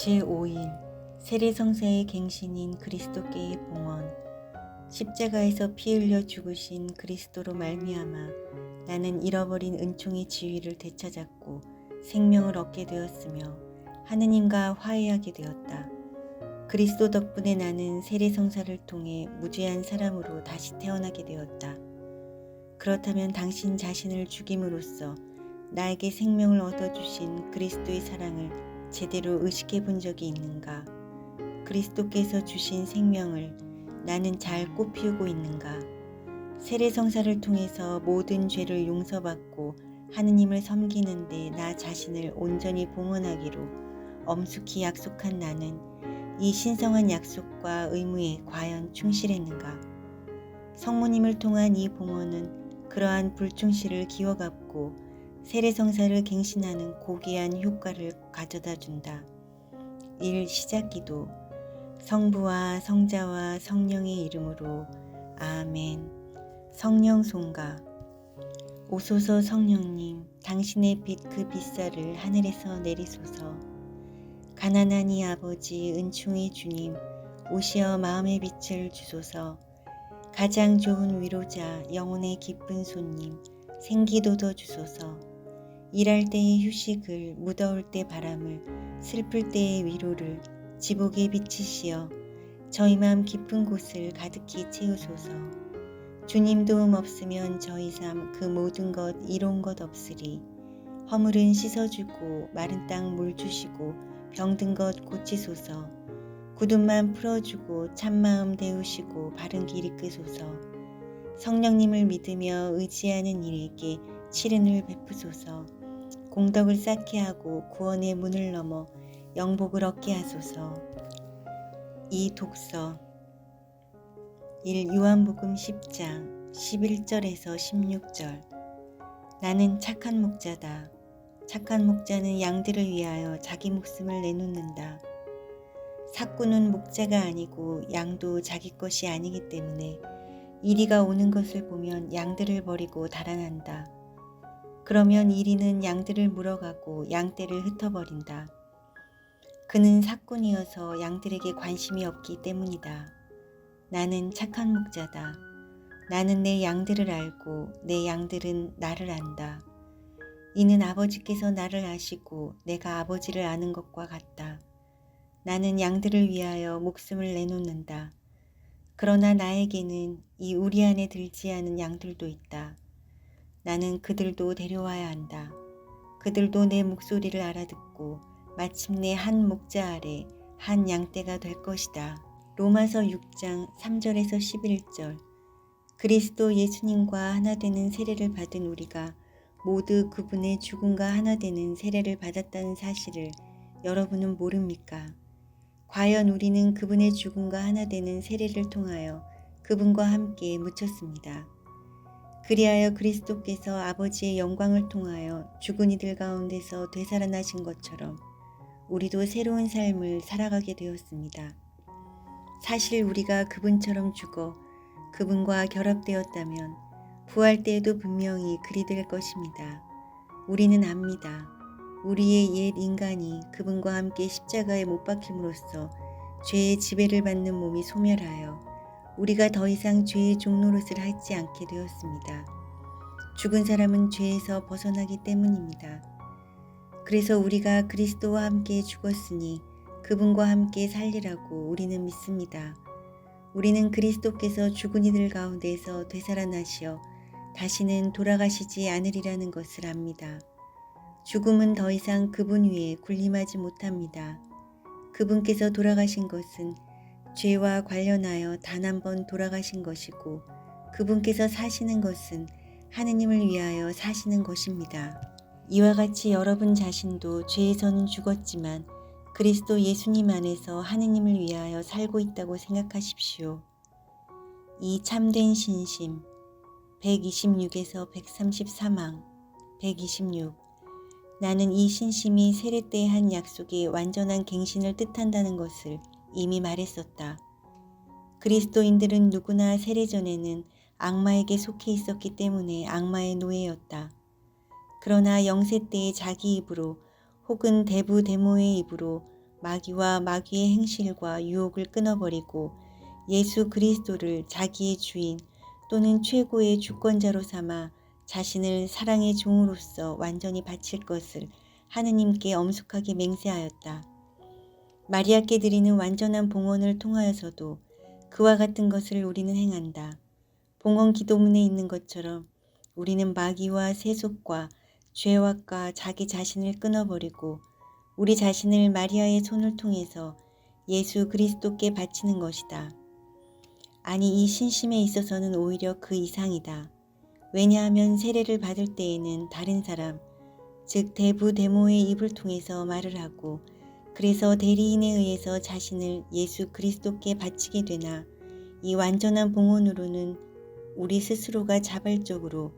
제5일 세례성사의 갱신인 그리스도께의 봉헌 십자가에서 피 흘려 죽으신 그리스도로 말미암아 나는 잃어버린 은총의 지위를 되찾았고 생명을 얻게 되었으며 하느님과 화해하게 되었다. 그리스도 덕분에 나는 세례성사를 통해 무죄한 사람으로 다시 태어나게 되었다. 그렇다면 당신 자신을 죽임으로써 나에게 생명을 얻어주신 그리스도의 사랑을 제대로 의식해 본 적이 있는가? 그리스도께서 주신 생명을 나는 잘 꽃피우고 있는가? 세례성사를 통해서 모든 죄를 용서받고 하느님을 섬기는데 나 자신을 온전히 봉헌하기로 엄숙히 약속한 나는 이 신성한 약속과 의무에 과연 충실했는가? 성모님을 통한 이 봉헌은 그러한 불충실을 기워갖고 세례성사를 갱신하는 고귀한 효과를 가져다 준다. 1. 시작기도 성부와 성자와 성령의 이름으로 아멘 성령 송가 오소서 성령님 당신의 빛 그 빛살을 하늘에서 내리소서 가난한 이 아버지 은총의 주님 오시어 마음의 빛을 주소서 가장 좋은 위로자 영혼의 기쁜 손님 생기도더 주소서 일할 때의 휴식을 무더울 때 바람을 슬플 때의 위로를 지복에 비치시어 저희 마음 깊은 곳을 가득히 채우소서. 주님 도움 없으면 저희 삶 그 모든 것 이로운 것 없으리. 허물은 씻어주고 마른 땅 물 주시고 병든 것 고치소서. 굳음만 풀어주고 참마음 데우시고 바른 길 이끄소서. 성령님을 믿으며 의지하는 이에게 치른을 베푸소서 공덕을 쌓게 하고 구원의 문을 넘어 영복을 얻게 하소서 이 독서 1 요한복음 10장 11절에서 16절 나는 착한 목자다. 착한 목자는 양들을 위하여 자기 목숨을 내놓는다. 사꾼은 목자가 아니고 양도 자기 것이 아니기 때문에 이리가 오는 것을 보면 양들을 버리고 달아난다. 그러면 이리는 양들을 물어가고 양떼를 흩어버린다. 그는 사꾼이어서 양들에게 관심이 없기 때문이다. 나는 착한 목자다. 나는 내 양들을 알고 내 양들은 나를 안다. 이는 아버지께서 나를 아시고 내가 아버지를 아는 것과 같다. 나는 양들을 위하여 목숨을 내놓는다. 그러나 나에게는 이 우리 안에 들지 않은 양들도 있다. 나는 그들도 데려와야 한다. 그들도 내 목소리를 알아듣고 마침내 한 목자 아래 한 양떼가 될 것이다. 로마서 6장 3절에서 11절 그리스도 예수님과 하나 되는 세례를 받은 우리가 모두 그분의 죽음과 하나 되는 세례를 받았다는 사실을 여러분은 모릅니까? 과연 우리는 그분의 죽음과 하나 되는 세례를 통하여 그분과 함께 묻혔습니다. 그리하여 그리스도께서 아버지의 영광을 통하여 죽은 이들 가운데서 되살아나신 것처럼 우리도 새로운 삶을 살아가게 되었습니다. 사실 우리가 그분처럼 죽어 그분과 결합되었다면 부활 때에도 분명히 그리 될 것입니다. 우리는 압니다. 우리의 옛 인간이 그분과 함께 십자가에 못 박힘으로써 죄의 지배를 받는 몸이 소멸하여 우리가 더 이상 죄의 종노릇을 하지 않게 되었습니다. 죽은 사람은 죄에서 벗어나기 때문입니다. 그래서 우리가 그리스도와 함께 죽었으니 그분과 함께 살리라고 우리는 믿습니다. 우리는 그리스도께서 죽은 이들 가운데서 되살아나시어 다시는 돌아가시지 않으리라는 것을 압니다. 죽음은 더 이상 그분 위에 군림하지 못합니다. 그분께서 돌아가신 것은 죄와 관련하여 단 한 번 돌아가신 것이고 그분께서 사시는 것은 하느님을 위하여 사시는 것입니다. 이와 같이 여러분 자신도 죄에서는 죽었지만 그리스도 예수님 안에서 하느님을 위하여 살고 있다고 생각하십시오. 이 참된 신심 126에서 133항 126 나는 이 신심이 세례 때의 한 약속이 완전한 갱신을 뜻한다는 것을 이미 말했었다. 그리스도인들은 누구나 세례 전에는 악마에게 속해 있었기 때문에 악마의 노예였다. 그러나 영세 때의 자기 입으로 혹은 대부 대모의 입으로 마귀와 마귀의 행실과 유혹을 끊어버리고 예수 그리스도를 자기의 주인 또는 최고의 주권자로 삼아 자신을 사랑의 종으로서 완전히 바칠 것을 하느님께 엄숙하게 맹세하였다. 마리아께 드리는 완전한 봉헌을 통하여서도 그와 같은 것을 우리는 행한다. 봉헌 기도문에 있는 것처럼 우리는 마귀와 세속과 죄악과 자기 자신을 끊어버리고 우리 자신을 마리아의 손을 통해서 예수 그리스도께 바치는 것이다. 아니 이 신심에 있어서는 오히려 그 이상이다. 왜냐하면 세례를 받을 때에는 다른 사람, 즉 대부 대모의 입을 통해서 말을 하고 그래서 대리인에 의해서 자신을 예수 그리스도께 바치게 되나 이 완전한 봉헌으로는 우리 스스로가 자발적으로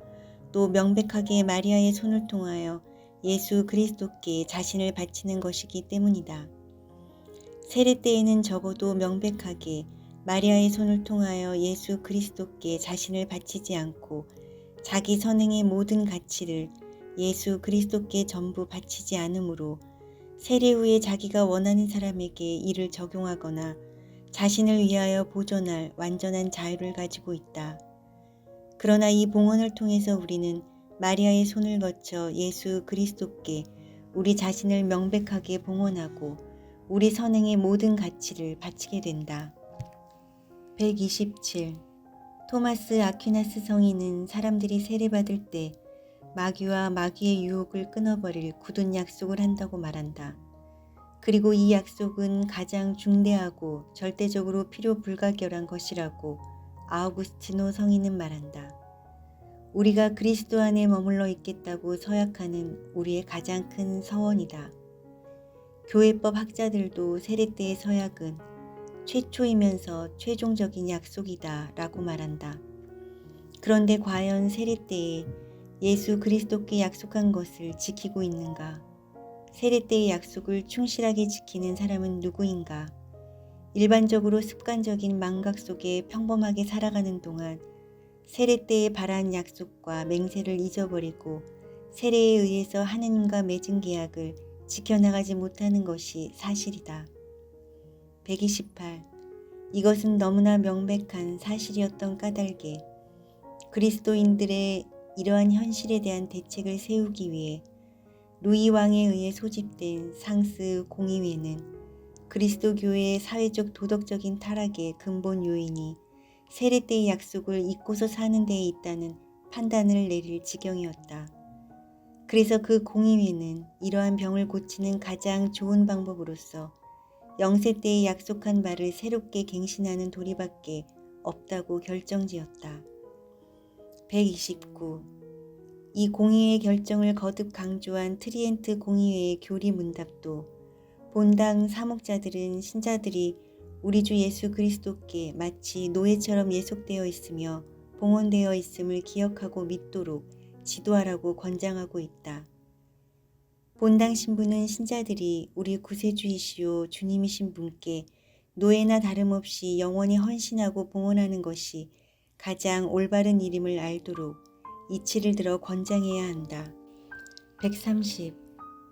또 명백하게 마리아의 손을 통하여 예수 그리스도께 자신을 바치는 것이기 때문이다. 세례 때에는 적어도 명백하게 마리아의 손을 통하여 예수 그리스도께 자신을 바치지 않고 자기 선행의 모든 가치를 예수 그리스도께 전부 바치지 않으므로 세례 후에 자기가 원하는 사람에게 이를 적용하거나 자신을 위하여 보존할 완전한 자유를 가지고 있다. 그러나 이 봉헌을 통해서 우리는 마리아의 손을 거쳐 예수 그리스도께 우리 자신을 명백하게 봉헌하고 우리 선행의 모든 가치를 바치게 된다. 127. 토마스 아퀴나스 성인은 사람들이 세례받을 때 마귀와 마귀의 유혹을 끊어버릴 굳은 약속을 한다고 말한다. 그리고 이 약속은 가장 중대하고 절대적으로 필요 불가결한 것이라고 아우구스티노 성인은 말한다. 우리가 그리스도 안에 머물러 있겠다고 서약하는 우리의 가장 큰 서원이다. 교회법 학자들도 세례 때의 서약은 최초이면서 최종적인 약속이다 라고 말한다. 그런데 과연 세례 때에 예수 그리스도께 약속한 것을 지키고 있는가? 세례 때의 약속을 충실하게 지키는 사람은 누구인가? 일반적으로 습관적인 망각 속에 평범하게 살아가는 동안 세례 때에 바란 약속과 맹세를 잊어버리고 세례에 의해서 하느님과 맺은 계약을 지켜나가지 못하는 것이 사실이다. 128. 이것은 너무나 명백한 사실이었던 까닭에 그리스도인들의 이러한 현실에 대한 대책을 세우기 위해 루이 왕에 의해 소집된 상스 공의회는 그리스도 교회의 사회적 도덕적인 타락의 근본 요인이 세례 때의 약속을 잊고서 사는 데에 있다는 판단을 내릴 지경이었다. 그래서 그 공의회는 이러한 병을 고치는 가장 좋은 방법으로서 영세 때에 약속한 바를 새롭게 갱신하는 도리밖에 없다고 결정지었다. 129. 이 공의회의 결정을 거듭 강조한 트리엔트 공의회의 교리 문답도 본당 사목자들은 신자들이 우리 주 예수 그리스도께 마치 노예처럼 예속되어 있으며 봉헌되어 있음을 기억하고 믿도록 지도하라고 권장하고 있다. 본당 신부는 신자들이 우리 구세주이시오 주님이신 분께 노예나 다름없이 영원히 헌신하고 봉헌하는 것이 가장 올바른 일임을 알도록 이치를 들어 권장해야 한다. 130.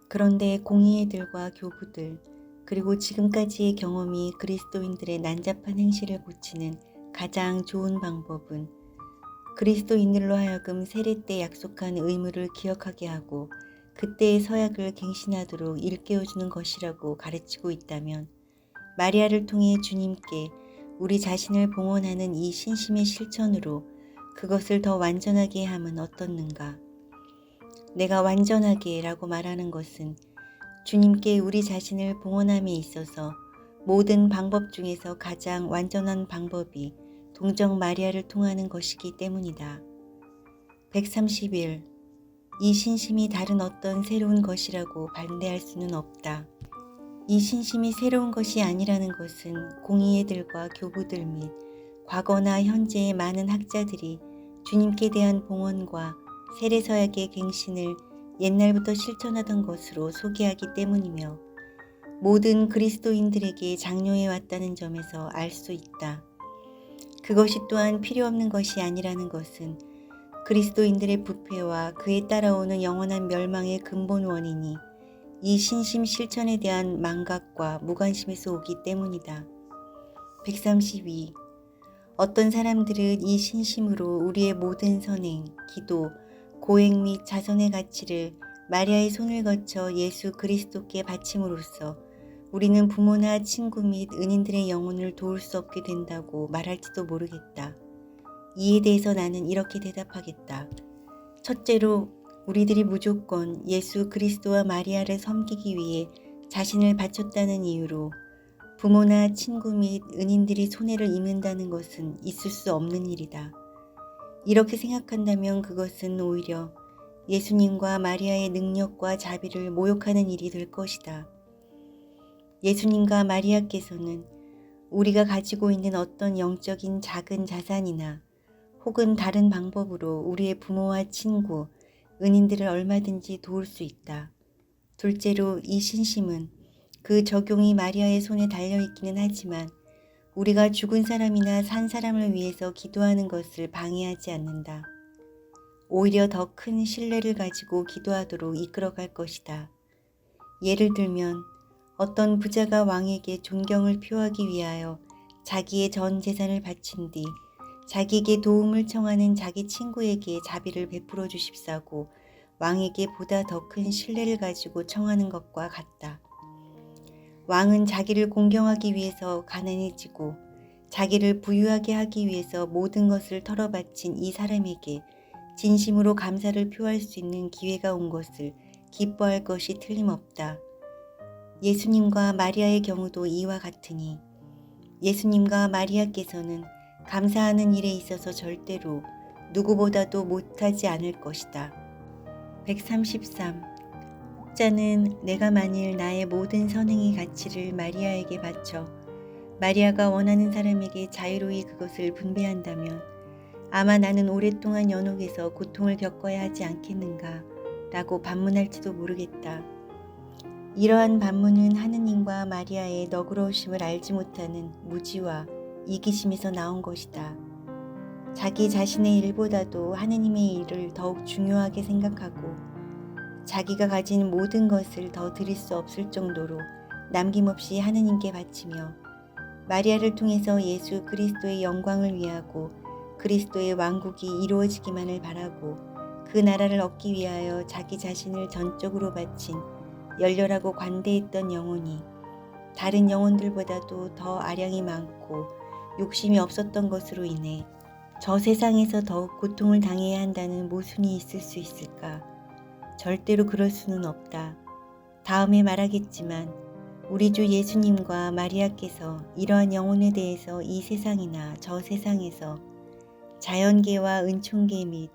그런데 공의회들과 교부들 그리고 지금까지의 경험이 그리스도인들의 난잡한 행실을 고치는 가장 좋은 방법은 그리스도인들로 하여금 세례 때 약속한 의무를 기억하게 하고 그때의 서약을 갱신하도록 일깨워주는 것이라고 가르치고 있다면 마리아를 통해 주님께 우리 자신을 봉헌하는 이 신심의 실천으로 그것을 더 완전하게 함은 어떻는가? 내가 완전하게 라고 말하는 것은 주님께 우리 자신을 봉헌함에 있어서 모든 방법 중에서 가장 완전한 방법이 동정 마리아를 통하는 것이기 때문이다. 131. 이 신심이 다른 어떤 새로운 것이라고 반대할 수는 없다. 이 신심이 새로운 것이 아니라는 것은 공의회들과 교부들 및 과거나 현재의 많은 학자들이 주님께 대한 봉헌과 세례서약의 갱신을 옛날부터 실천하던 것으로 소개하기 때문이며 모든 그리스도인들에게 장려해 왔다는 점에서 알 수 있다. 그것이 또한 필요 없는 것이 아니라는 것은 그리스도인들의 부패와 그에 따라오는 영원한 멸망의 근본 원인이 이 신심 실천에 대한 망각과 무관심에서 오기 때문이다. 132. 어떤 사람들은 이 신심으로 우리의 모든 선행, 기도, 고행 및 자선의 가치를 마리아의 손을 거쳐 예수 그리스도께 바침으로써 우리는 부모나 친구 및 은인들의 영혼을 도울 수 없게 된다고 말할지도 모르겠다. 이에 대해서 나는 이렇게 대답하겠다. 첫째로 우리들이 무조건 예수 그리스도와 마리아를 섬기기 위해 자신을 바쳤다는 이유로 부모나 친구 및 은인들이 손해를 입는다는 것은 있을 수 없는 일이다. 이렇게 생각한다면 그것은 오히려 예수님과 마리아의 능력과 자비를 모욕하는 일이 될 것이다. 예수님과 마리아께서는 우리가 가지고 있는 어떤 영적인 작은 자산이나 혹은 다른 방법으로 우리의 부모와 친구, 은인들을 얼마든지 도울 수 있다. 둘째로 이 신심은 그 적용이 마리아의 손에 달려있기는 하지만 우리가 죽은 사람이나 산 사람을 위해서 기도하는 것을 방해하지 않는다. 오히려 더 큰 신뢰를 가지고 기도하도록 이끌어갈 것이다. 예를 들면 어떤 부자가 왕에게 존경을 표하기 위하여 자기의 전 재산을 바친 뒤 자기에게 도움을 청하는 자기 친구에게 자비를 베풀어 주십사고 왕에게 보다 더 큰 신뢰를 가지고 청하는 것과 같다. 왕은 자기를 공경하기 위해서 가난해지고 자기를 부유하게 하기 위해서 모든 것을 털어바친 이 사람에게 진심으로 감사를 표할 수 있는 기회가 온 것을 기뻐할 것이 틀림없다. 예수님과 마리아의 경우도 이와 같으니 예수님과 마리아께서는 감사하는 일에 있어서 절대로 누구보다도 못하지 않을 것이다. 133. 혹자는 내가 만일 나의 모든 선행의 가치를 마리아에게 바쳐 마리아가 원하는 사람에게 자유로이 그것을 분배한다면 아마 나는 오랫동안 연옥에서 고통을 겪어야 하지 않겠는가 라고 반문할지도 모르겠다. 이러한 반문은 하느님과 마리아의 너그러우심을 알지 못하는 무지와 이기심에서 나온 것이다. 자기 자신의 일보다도 하느님의 일을 더욱 중요하게 생각하고 자기가 가진 모든 것을 더 드릴 수 없을 정도로 남김없이 하느님께 바치며 마리아를 통해서 예수 그리스도의 영광을 위하고 그리스도의 왕국이 이루어지기만을 바라고 그 나라를 얻기 위하여 자기 자신을 전적으로 바친 열렬하고 관대했던 영혼이 다른 영혼들보다도 더 아량이 많고 욕심이 없었던 것으로 인해 저 세상에서 더욱 고통을 당해야 한다는 모순이 있을 수 있을까? 절대로 그럴 수는 없다. 다음에 말하겠지만 우리 주 예수님과 마리아께서 이러한 영혼에 대해서 이 세상이나 저 세상에서 자연계와 은총계 및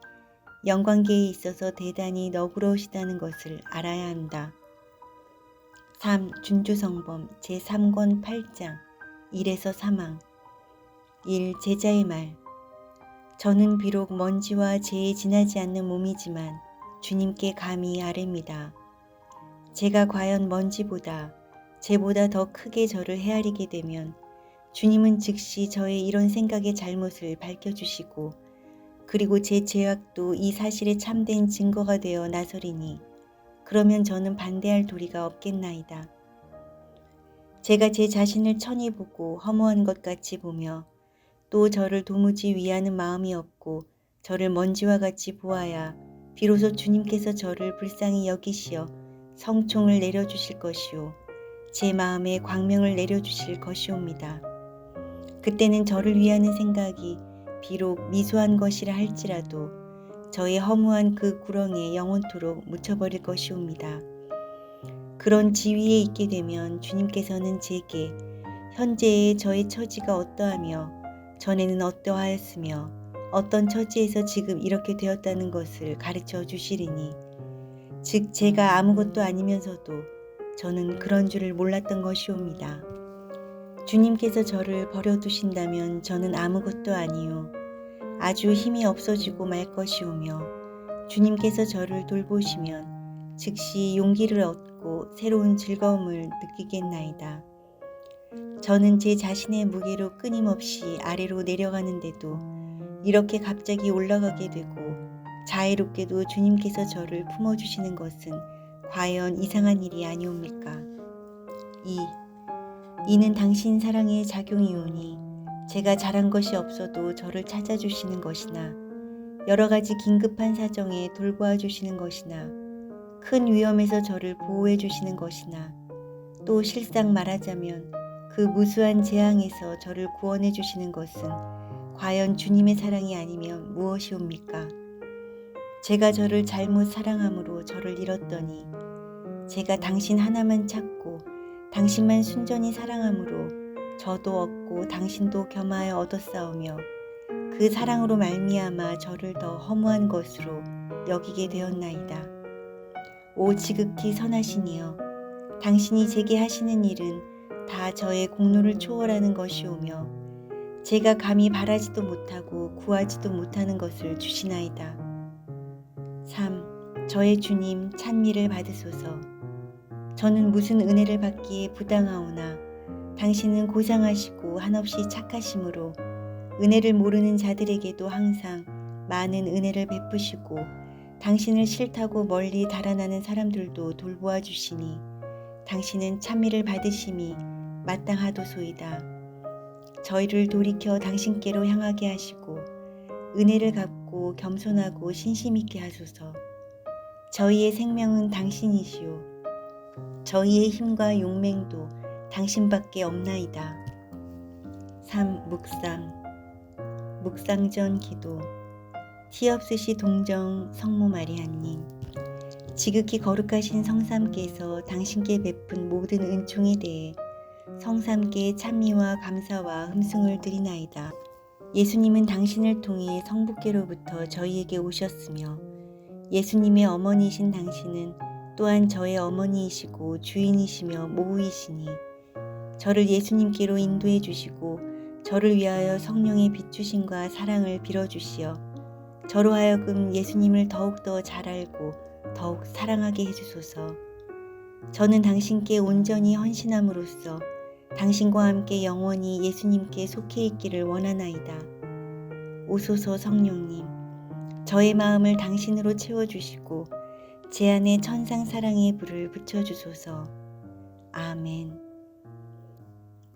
영광계에 있어서 대단히 너그러우시다는 것을 알아야 한다. 3. 준주성범 제3권 8장 1에서 3항 1. 제자의 말 저는 비록 먼지와 재에 지나지 않는 몸이지만 주님께 감히 아뢰입니다. 제가 과연 먼지보다 제보다 더 크게 저를 헤아리게 되면 주님은 즉시 저의 이런 생각의 잘못을 밝혀주시고 그리고 제 죄악도 이 사실에 참된 증거가 되어 나서리니 그러면 저는 반대할 도리가 없겠나이다. 제가 제 자신을 천히 보고 허무한 것 같이 보며 또 저를 도무지 위하는 마음이 없고 저를 먼지와 같이 보아야 비로소 주님께서 저를 불쌍히 여기시어 성총을 내려주실 것이요 제 마음에 광명을 내려주실 것이옵니다. 그때는 저를 위하는 생각이 비록 미소한 것이라 할지라도 저의 허무한 그 구렁에 영원토록 묻혀버릴 것이옵니다. 그런 지위에 있게 되면 주님께서는 제게 현재의 저의 처지가 어떠하며 전에는 어떠하였으며 어떤 처지에서 지금 이렇게 되었다는 것을 가르쳐 주시리니 즉 제가 아무것도 아니면서도 저는 그런 줄을 몰랐던 것이옵니다. 주님께서 저를 버려두신다면 저는 아무것도 아니요 아주 힘이 없어지고 말 것이오며 주님께서 저를 돌보시면 즉시 용기를 얻고 새로운 즐거움을 느끼겠나이다. 저는 제 자신의 무게로 끊임없이 아래로 내려가는데도 이렇게 갑자기 올라가게 되고 자애롭게도 주님께서 저를 품어주시는 것은 과연 이상한 일이 아니옵니까? 2. 이는 당신 사랑의 작용이오니 제가 잘한 것이 없어도 저를 찾아주시는 것이나 여러 가지 긴급한 사정에 돌보아 주시는 것이나 큰 위험에서 저를 보호해 주시는 것이나 또 실상 말하자면 그 무수한 재앙에서 저를 구원해 주시는 것은 과연 주님의 사랑이 아니면 무엇이옵니까? 제가 저를 잘못 사랑함으로 저를 잃었더니 제가 당신 하나만 찾고 당신만 순전히 사랑함으로 저도 얻고 당신도 겸하여 얻었사오며 그 사랑으로 말미암아 저를 더 허무한 것으로 여기게 되었나이다. 오 지극히 선하시니여 당신이 제게 하시는 일은 다 저의 공로를 초월하는 것이오며 제가 감히 바라지도 못하고 구하지도 못하는 것을 주시나이다. 3. 저의 주님 찬미를 받으소서. 저는 무슨 은혜를 받기에 부당하오나 당신은 고상하시고 한없이 착하심으로 은혜를 모르는 자들에게도 항상 많은 은혜를 베푸시고 당신을 싫다고 멀리 달아나는 사람들도 돌보아 주시니 당신은 찬미를 받으심이 마땅하도소이다. 저희를 돌이켜 당신께로 향하게 하시고 은혜를 갚고 겸손하고 신심 있게 하소서. 저희의 생명은 당신이시오. 저희의 힘과 용맹도 당신밖에 없나이다. 3. 묵상 묵상전 기도 티없으시 동정 성모 마리아님 지극히 거룩하신 성삼께서 당신께 베푼 모든 은총에 대해 성삼께 찬미와 감사와 흠숭을 드리나이다. 예수님은 당신을 통해 성부께로부터 저희에게 오셨으며 예수님의 어머니이신 당신은 또한 저의 어머니이시고 주인이시며 모우이시니 저를 예수님께로 인도해 주시고 저를 위하여 성령의 비추심과 사랑을 빌어 주시어 저로 하여금 예수님을 더욱더 잘 알고 더욱 사랑하게 해주소서. 저는 당신께 온전히 헌신함으로써 당신과 함께 영원히 예수님께 속해 있기를 원하나이다. 오소서 성령님, 저의 마음을 당신으로 채워주시고 제 안에 천상 사랑의 불을 붙여주소서. 아멘.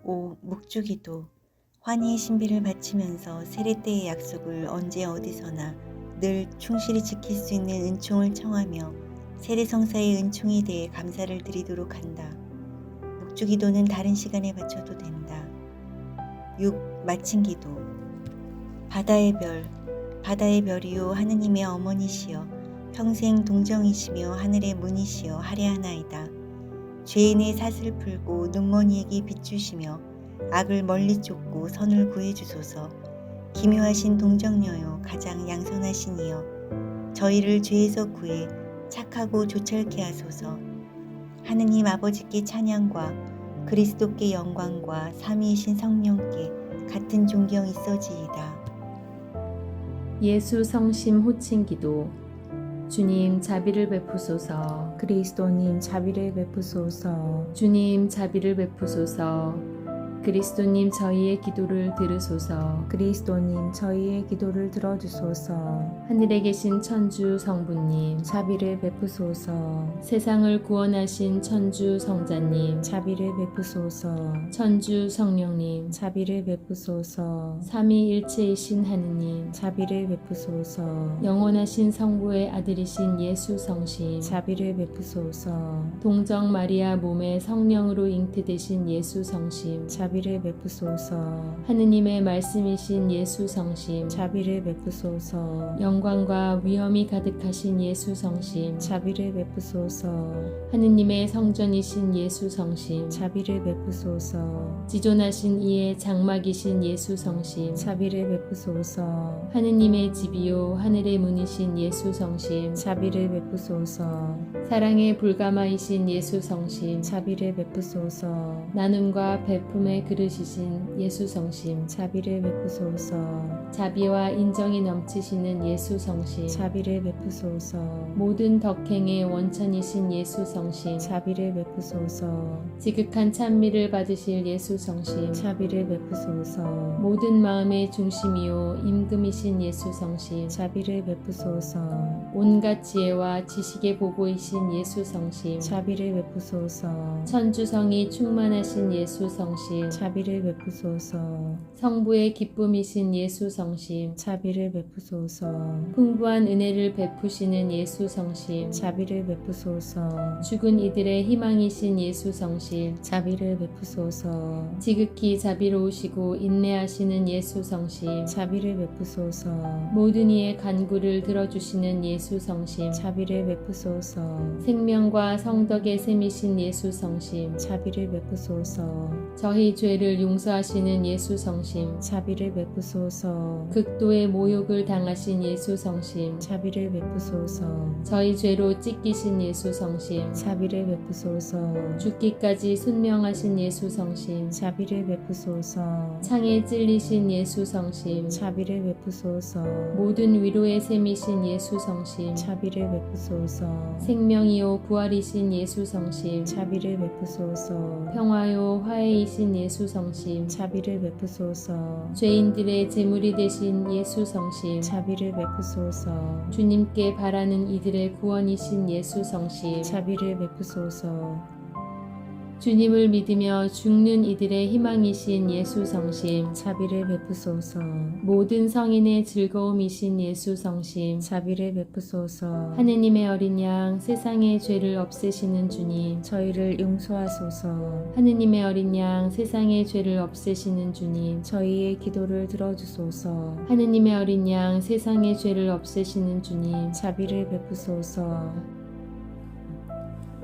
5. 묵주기도 환희의 신비를 바치면서 세례 때의 약속을 언제 어디서나 늘 충실히 지킬 수 있는 은총을 청하며 세례 성사의 은총에 대해 감사를 드리도록 한다. 묵주기도는 다른 시간에 바쳐도 된다. 6. 마친 기도 바다의 별, 바다의 별이요 하느님의 어머니시여 평생 동정이시며 하늘의 문이시여 하례하나이다. 죄인의 사슬 풀고 눈먼이에게 비추시며 악을 멀리 쫓고 선을 구해주소서. 기묘하신 동정녀요 가장 양선하시니여 저희를 죄에서 구해 착하고 조철케 하소서. 하느님 아버지께 찬양과 그리스도께 영광과 삼위이신 성령께 같은 존경 있어지이다. 예수 성심 호칭 기도 주님 자비를 베푸소서 그리스도님 자비를 베푸소서. 주님 자비를 베푸소서 그리스도님 저희의 기도를 들으소서 그리스도님 저희의 기도를 들어주소서. 하늘에 계신 천주 성부님 자비를 베푸소서. 세상을 구원하신 천주 성자님 자비를 베푸소서. 천주 성령님 자비를 베푸소서. 삼위일체이신 하느님 자비를 베푸소서. 영원하신 성부의 아들이신 예수 성심 자비를 베푸소서. 동정 마리아 몸에 성령으로 잉태되신 예수 성심 자비를 베푸소서. 하느님의 말씀이신 예수 성심 자비를 베푸소서. 영광과 위엄이 가득하신 예수 성심 자비를 베푸소서. 하느님의 성전이신 예수 성심 자비를 베푸소서. 지존하신 이의 장막이신 예수 성심 자비를 베푸소서. 하느님의 집이요 하늘의 문이신 예수 성심 자비를 베푸소서. 사랑의 불가마이신 예수 성심 자비를 베푸소서. 나눔과 베품의 그릇이신 예수 성심 자비를 베푸소서. 자비와 인정이 넘치시는 예수 성심 자비를 베푸소서. 모든 덕행의 원천이신 예수 성심 자비를 베푸소서. 지극한 찬미를 받으실 예수 성심 자비를 베푸소서. 모든 마음의 중심이요 임금이신 예수 성심 자비를 베푸소서. 온갖 지혜와 지식의 보고이신 예수 성심 자비를 베푸소서. 천주성이 충만하신 예수 성심 자비를 베푸소서. 성부의 기쁨이신 예수 성심. 자비를 베푸소서. 풍부한 은혜를 베푸시는 예수 성심. 자비를 베푸소서. 죽은 이들의 희망이신 예수 성심. 자비를 베푸소서. 지극히 자비로우시고 인내하시는 예수 성심. 자비를 베푸소서. 모든 이의 간구를 들어주시는 예수 성심. 자비를 베푸소서. 생명과 성덕의 셈이신 예수 성심. 자비를 베푸소서. 저희 죄를 용서하시는 예수 성심. 자비를 베푸소서. 극도의 모욕을 당하신 예수 성심. 자비를 베푸소서. 저희 죄로 찢기신 예수 성심. 자비를 베푸소서. 죽기까지 순명하신 예수 성심. 자비를 베푸소서. 창에 찔리신 예수 성심. 자비를 베푸소서. 모든 위로의 셈이신 예수 성심. 자비를 베푸소서. 생명이요 부활이신 예수 성심. 자비를 베푸소서. 평화요 화해이신 예수 성심 자비를 베푸소서. 죄인들의 제물이 되신 예수 성심 자비를 베푸소서. 주님께 바라는 이들의 구원이신 예수 성심 자비를 베푸소서 주님을 믿으며 죽는 이들의 희망이신 예수 성심. 자비를 베푸소서. 모든 성인의 즐거움이신 예수 성심. 자비를 베푸소서. 하느님의 어린 양 세상의 죄를 없애시는 주님. 저희를 용서하소서. 하느님의 어린 양 세상의 죄를 없애시는 주님. 저희의 기도를 들어주소서. 하느님의 어린 양 세상의 죄를 없애시는 주님. 자비를 베푸소서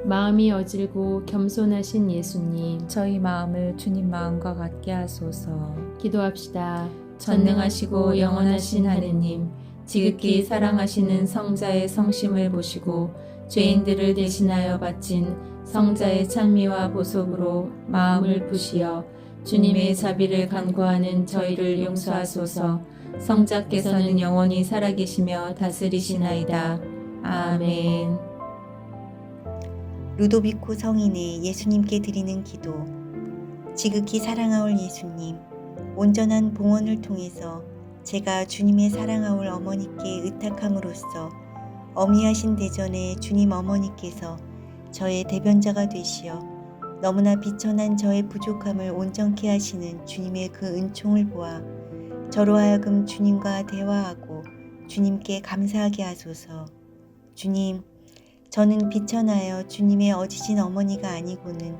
마음이 어질고 겸손하신 예수님 저희 마음을 주님 마음과 같게 하소서 기도합시다 전능하시고 영원하신 하느님, 지극히 사랑하시는 성자의 성심을 보시고 죄인들을 대신하여 바친 성자의 찬미와 보속으로 마음을 부시어 주님의 자비를 간구하는 저희를 용서하소서. 성자께서는 영원히 살아계시며 다스리시나이다. 아멘. 루도비코 성인의 예수님께 드리는 기도. 지극히 사랑하올 예수님, 온전한 봉헌을 통해서 제가 주님의 사랑하올 어머니께 의탁함으로써 어미하신 대전의 주님 어머니께서 저의 대변자가 되시어 너무나 비천한 저의 부족함을 온전케 하시는 주님의 그 은총을 보아 저로 하여금 주님과 대화하고 주님께 감사하게 하소서. 주님, 저는 비천하여 주님의 어지신 어머니가 아니고는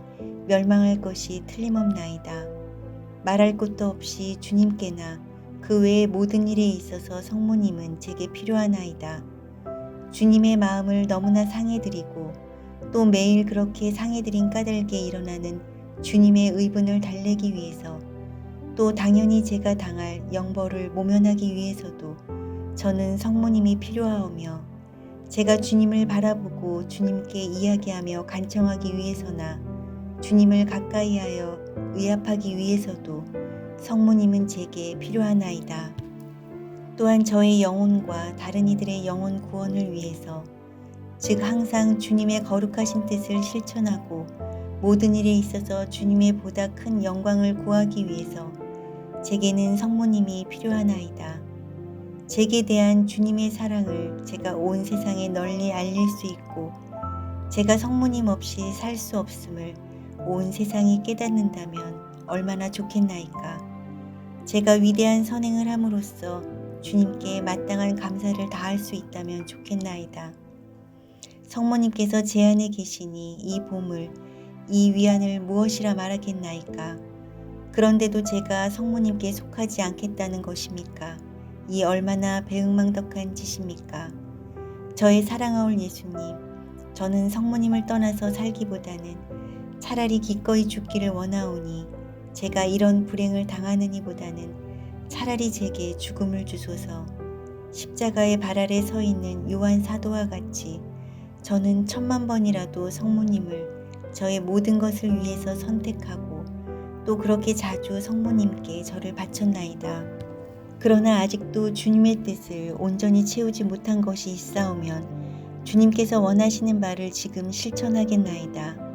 멸망할 것이 틀림없나이다. 말할 것도 없이 주님께나 그 외의 모든 일에 있어서 성모님은 제게 필요하나이다. 주님의 마음을 너무나 상해드리고 또 매일 그렇게 상해드린 까닭에 일어나는 주님의 의분을 달래기 위해서 또 당연히 제가 당할 영벌을 모면하기 위해서도 저는 성모님이 필요하오며 제가 주님을 바라보고 주님께 이야기하며 간청하기 위해서나 주님을 가까이하여 의합하기 위해서도 성모님은 제게 필요하나이다. 또한 저의 영혼과 다른 이들의 영혼 구원을 위해서 즉 항상 주님의 거룩하신 뜻을 실천하고 모든 일에 있어서 주님의 보다 큰 영광을 구하기 위해서 제게는 성모님이 필요하나이다. 제게 대한 주님의 사랑을 제가 온 세상에 널리 알릴 수 있고 제가 성모님 없이 살 수 없음을 온 세상이 깨닫는다면 얼마나 좋겠나이까. 제가 위대한 선행을 함으로써 주님께 마땅한 감사를 다할 수 있다면 좋겠나이다. 성모님께서 제 안에 계시니 이 보물, 이 위안을 무엇이라 말하겠나이까. 그런데도 제가 성모님께 속하지 않겠다는 것입니까? 이 얼마나 배응망덕한 짓입니까? 저의 사랑하올 예수님, 저는 성모님을 떠나서 살기보다는 차라리 기꺼이 죽기를 원하오니 제가 이런 불행을 당하느니보다는 차라리 제게 죽음을 주소서. 십자가의 발 아래 서 있는 요한 사도와 같이 저는 천만 번이라도 성모님을 저의 모든 것을 위해서 선택하고 또 그렇게 자주 성모님께 저를 바쳤나이다. 그러나 아직도 주님의 뜻을 온전히 채우지 못한 것이 있사오면 주님께서 원하시는 바를 지금 실천하겠나이다.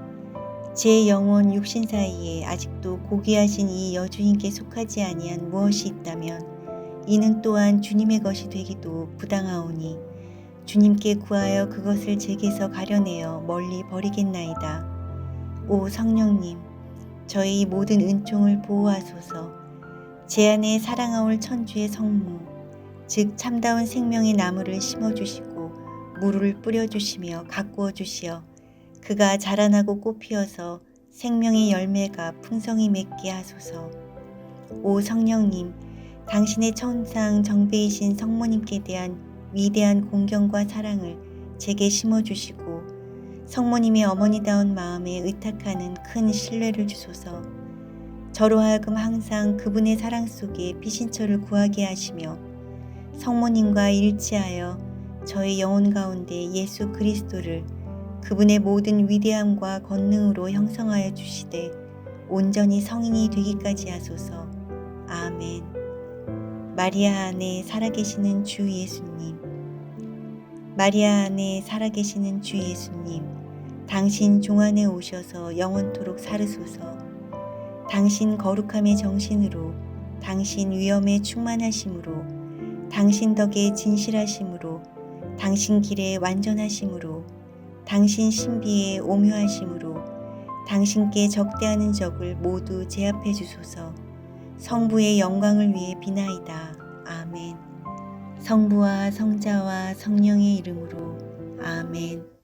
제 영혼 육신 사이에 아직도 고귀하신 이 여주인께 속하지 아니한 무엇이 있다면 이는 또한 주님의 것이 되기도 부당하오니 주님께 구하여 그것을 제게서 가려내어 멀리 버리겠나이다. 오 성령님, 저희 모든 은총을 보호하소서. 제 안에 사랑하올 천주의 성모, 즉 참다운 생명의 나무를 심어주시고 물을 뿌려주시며 가꾸어 주시어 그가 자라나고 꽃피어서 생명의 열매가 풍성히 맺게 하소서. 오 성령님, 당신의 천상 정배이신 성모님께 대한 위대한 공경과 사랑을 제게 심어주시고 성모님의 어머니다운 마음에 의탁하는 큰 신뢰를 주소서. 저로 하여금 항상 그분의 사랑 속에 피신처를 구하게 하시며 성모님과 일치하여 저의 영혼 가운데 예수 그리스도를 그분의 모든 위대함과 권능으로 형성하여 주시되 온전히 성인이 되기까지 하소서. 아멘. 마리아 안에 살아계시는 주 예수님. 마리아 안에 살아계시는 주 예수님. 당신 종 안에 오셔서 영원토록 살으소서. 당신 거룩함의 정신으로, 당신 위엄의 충만하심으로, 당신 덕의 진실하심으로, 당신 길의 완전하심으로, 당신 신비의 오묘하심으로, 당신께 적대하는 적을 모두 제압해 주소서. 성부의 영광을 위해 비나이다. 아멘. 성부와 성자와 성령의 이름으로 아멘.